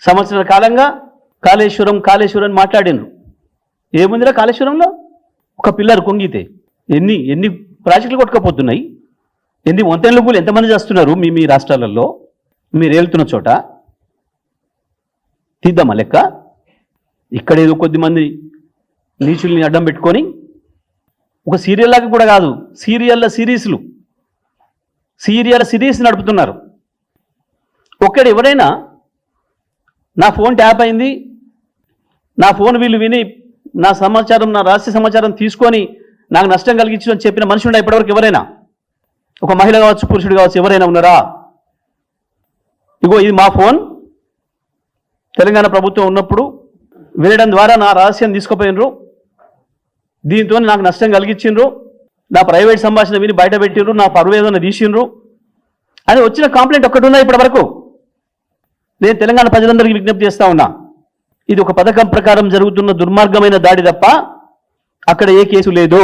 సంవత్సరాల కాలంగా కాళేశ్వరం కాళేశ్వరం మాట్లాడాను. ఏముందిరా కాళేశ్వరంలో? ఒక పిల్లర్ కొంగితే. ఎన్ని ఎన్ని ప్రాజెక్టులు కొట్టుకపోతున్నాయి? ఎన్ని వంతెనలు పూలు ఎంతమంది చేస్తున్నారు మీ మీ రాష్ట్రాలలో? మీరు వెళ్తున్న చోట? తీద్దామా లెక్క? ఇక్కడ ఏదో కొద్దిమంది నీచుల్ని అడ్డం పెట్టుకొని ఒక సీరియల్ లాగా కూడా కాదు సీరియల్ల సిరీస్లు. సీరియల్ సిరీస్ నడుపుతున్నారు. ఒక్కడ ఎవరైనా నా ఫోన్ ట్యాప్ అయింది. నా ఫోన్ వీళ్ళు విని నా సమాచారం నా రహస్య సమాచారం తీసుకొని నాకు నష్టం కలిగించు అని చెప్పిన మనిషి ఉండే ఇప్పటివరకు ఎవరైనా? ఒక మహిళ కావచ్చు పురుషుడు కావచ్చు ఎవరైనా ఉన్నారా? ఇగో ఇది మా ఫోన్. తెలంగాణ ప్రభుత్వం ఉన్నప్పుడు వినడం ద్వారా నా రహస్యం తీసుకుపోయినరు. దీంతో నాకు నష్టం కలిగించిండ్రు నా ప్రైవేట్ సంభాషణ విని బయట పెట్టిండ్రు నా పరువు తీసిండ్రు అని వచ్చిన కంప్లైంట్ ఒక్కటి ఉన్నాయి ఇప్పటి వరకు నేను తెలంగాణ ప్రజలందరికీ విజ్ఞప్తి చేస్తా ఉన్నా. ఇది ఒక పథకం ప్రకారం జరుగుతున్న దుర్మార్గమైన దాడి తప్ప అక్కడ ఏ కేసు లేదు.